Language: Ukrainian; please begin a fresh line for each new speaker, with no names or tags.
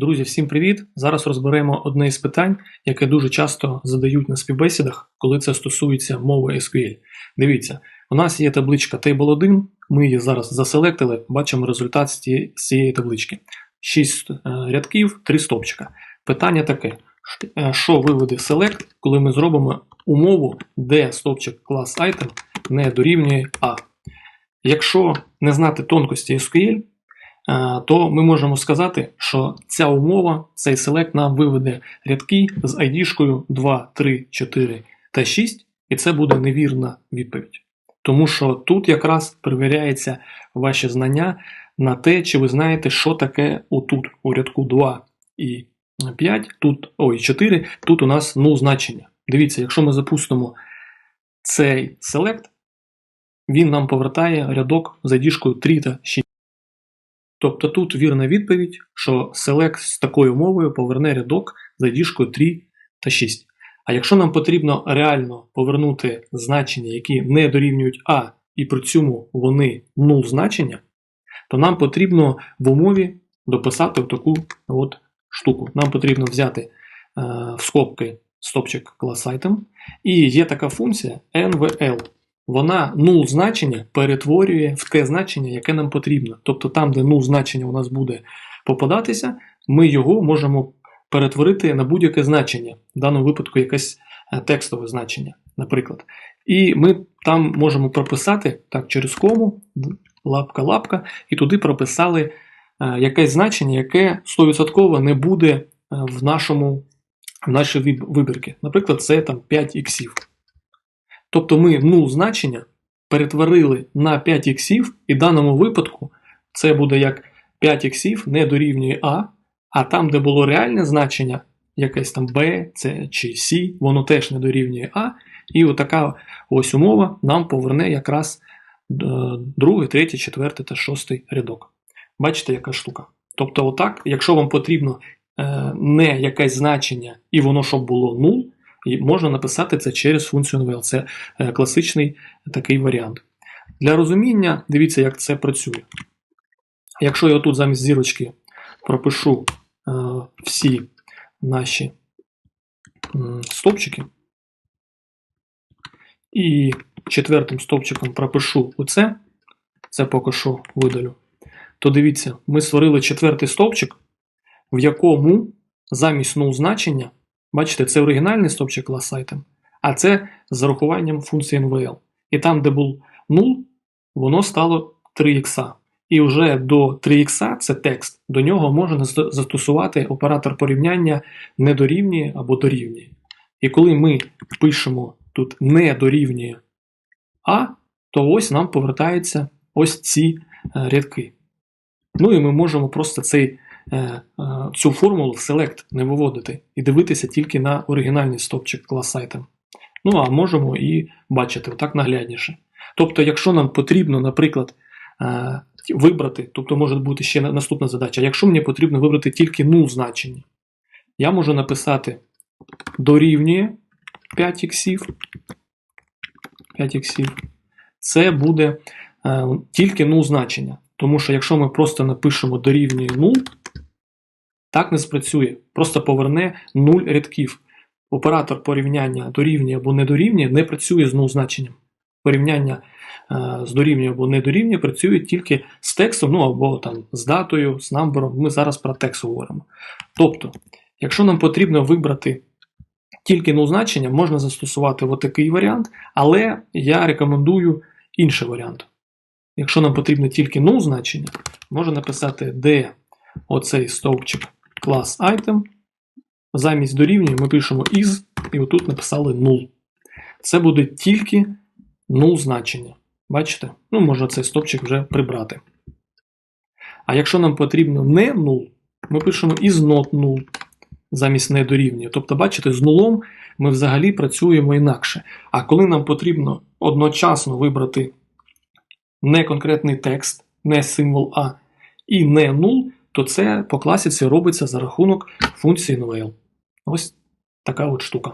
Друзі, всім привіт! Зараз розберемо одне із питань, яке дуже часто задають на співбесідах, коли це стосується мови SQL. Дивіться, у нас є табличка Table1, ми її зараз заселектили, бачимо результат з цієї- таблички. 6 рядків, 3 стопчика. Питання таке: е, що виведе select, коли ми зробимо умову, де стопчик клас item не дорівнює A. Якщо не знати тонкості SQL, е, то ми можемо сказати, що ця умова, цей селект нам виведе рядки з ID-шкою 2, 3, 4 та 6, і це буде невірна відповідь. Тому що тут якраз перевіряється ваші знання на те, чи ви знаєте, що таке отут у рядку 2 і 5, тут, ой, 4, тут у нас ну значення. Дивіться, якщо ми запустимо цей селект, він нам повертає рядок з ID-шкою 3 та 6. Тобто тут вірна відповідь, що select з такою мовою поверне рядок з ID-шкою 3 та 6. А якщо нам потрібно реально повернути значення, які не дорівнюють А, і при цьому вони 0 значення, то нам потрібно в умові дописати таку от штуку. Нам потрібно взяти е, в скобки стопчик клас item, і є така функція NVL. Вона null значення перетворює в те значення, яке нам потрібно. Тобто там, де null значення у нас буде попадатися, ми його можемо перетворити на будь-яке значення, в даному випадку якесь е, текстове значення, наприклад. І ми там можемо прописати так через кому, лапка-лапка, і туди прописали е, якесь значення, яке 100% не буде е, в нашому в нашій вибірці. Наприклад, це там 5 іксів. Тобто ми null значення перетворили на 5 іксів, і в даному випадку це буде як 5 іксів не дорівнює А, а там, де було реальне значення, якесь там B, C чи C, воно теж не дорівнює А. І отака ось умова нам поверне якраз е, другий, третій, четвертий та шостий рядок. Бачите, яка штука? Тобто, отак, якщо вам потрібно е, не якесь значення, і воно щоб було 0, і можна написати це через функцію NVL. Це е, класичний такий варіант. Для розуміння, дивіться, як це працює. Якщо я тут замість зірочки пропишу е, всі наші стовпчики, і четвертим стовпчиком пропишу оце, це поки що видалю, то дивіться, ми створили четвертий стовпчик, в якому замість null значення, бачите, це оригінальний стовпчик клас item, а це з зарахуванням функції NVL. І там, де був 0, воно стало 3х. І вже до 3х це текст. До нього можна застосувати оператор порівняння не дорівнює або дорівнює. І коли ми пишемо тут не дорівнює А, то ось нам повертаються ось ці е, рядки. Ну і ми можемо просто цей, цю формулу в select не виводити і дивитися тільки на оригінальний стопчик клас item. Ну а можемо і бачити отак наглядніше. Тобто, якщо нам потрібно, наприклад, е, вибрати, тобто може бути ще наступна задача, якщо мені потрібно вибрати тільки null значення, я можу написати дорівнює 5 іксів, 5 іксів, це буде е, тільки null значення. Тому що якщо ми просто напишемо дорівнює 0, так не спрацює. Просто поверне 0 рядків. Оператор порівняння дорівнює або не дорівнює не працює з null значенням. Порівняння е, з дорівнює або не дорівнює працює тільки з текстом, ну або там з датою, з намбером. Ми зараз про текст говоримо. Тобто, якщо нам потрібно вибрати тільки null значення, можна застосувати отакий варіант, але я рекомендую інший варіант. Якщо нам потрібно тільки null значення, можна написати де оцей стовпчик клас item. Замість дорівнює ми пишемо is, і отут написали null. Це буде тільки null значення. Бачите? Ну, можна цей стовпчик вже прибрати. А якщо нам потрібно не null, ми пишемо is not null замість не дорівнює. Тобто, бачите, з нулом ми взагалі працюємо інакше. А коли нам потрібно одночасно вибрати не конкретний текст, не символ А і не null, то це по класіці робиться за рахунок функції NVL. Ось така от штука.